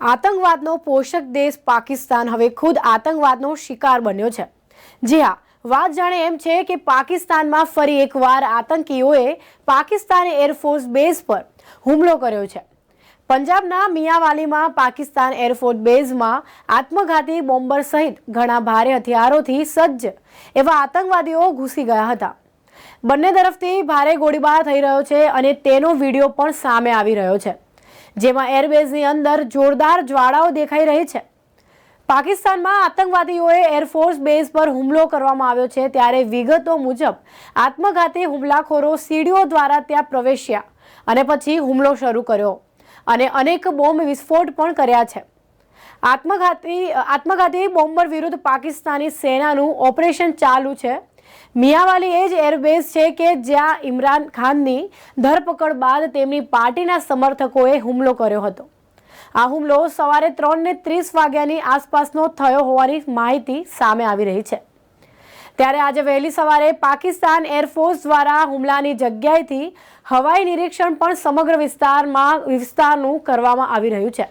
આતંકવાદનો પોષક દેશ પાકિસ્તાન હવે ખુદ આતંકવાદનો શિકાર બન્યો છે. જી હા, વાત જાણે એમ છે કે પાકિસ્તાનમાં ફરી એકવાર આતંકીઓએ પાકિસ્તાની એરફોર્સ બેઝ પર હુમલો કર્યો છે. પંજાબના મિયાવાલીમાં પાકિસ્તાન એરફોર્સ બેઝમાં આત્મઘાતી બોમ્બર સહિત ઘણા ભારે હથિયારોથી સજ્જ એવા આતંકવાદીઓ ઘૂસી ગયા હતા. બંને તરફથી ભારે ગોળીબાર થઈ રહ્યો છે અને તેનો વીડિયો પણ સામે આવી રહ્યો છે. જેમાં એરબેઝની અંદર જોરદાર જ્વાળાઓ દેખાઈ રહી છે. પાકિસ્તાનમાં આતંકવાદીઓએ એરફોર્સ બેઝ પર હુમલો કરવામાં આવ્યો છે ત્યારે વિગતો મુજબ આત્મઘાતી હુમલાખોરો સીડીઓ દ્વારા ત્યાં પ્રવેશ્યા અને પછી હુમલો શરૂ કર્યો અને અનેક બોમ્બ વિસ્ફોટ પણ કર્યા છે. આત્મઘાતી આત્મઘાતી બોમ્બર વિરુદ્ધ પાકિસ્તાની સેનાનું ઓપરેશન ચાલુ છે મિયાવાલી એ જ એરબેઝ છે કે જ્યાં ઇમરાન ખાનની ધરપકડ બાદ તેમની પાર્ટીના સમર્થકોએ હુમલો કર્યો હતો. આ હુમલો સવારે ત્રણને ત્રીસ વાગ્યાની આસપાસનો થયો હોવાની માહિતી સામે આવી રહી છે. ત્યારે આજે વહેલી સવારે પાકિસ્તાન એરફોર્સ દ્વારા હુમલાની જગ્યાએથી હવાઈ નિરીક્ષણ પણ સમગ્ર વિસ્તારમાં વિસ્તારનું કરવામાં આવી રહ્યું છે.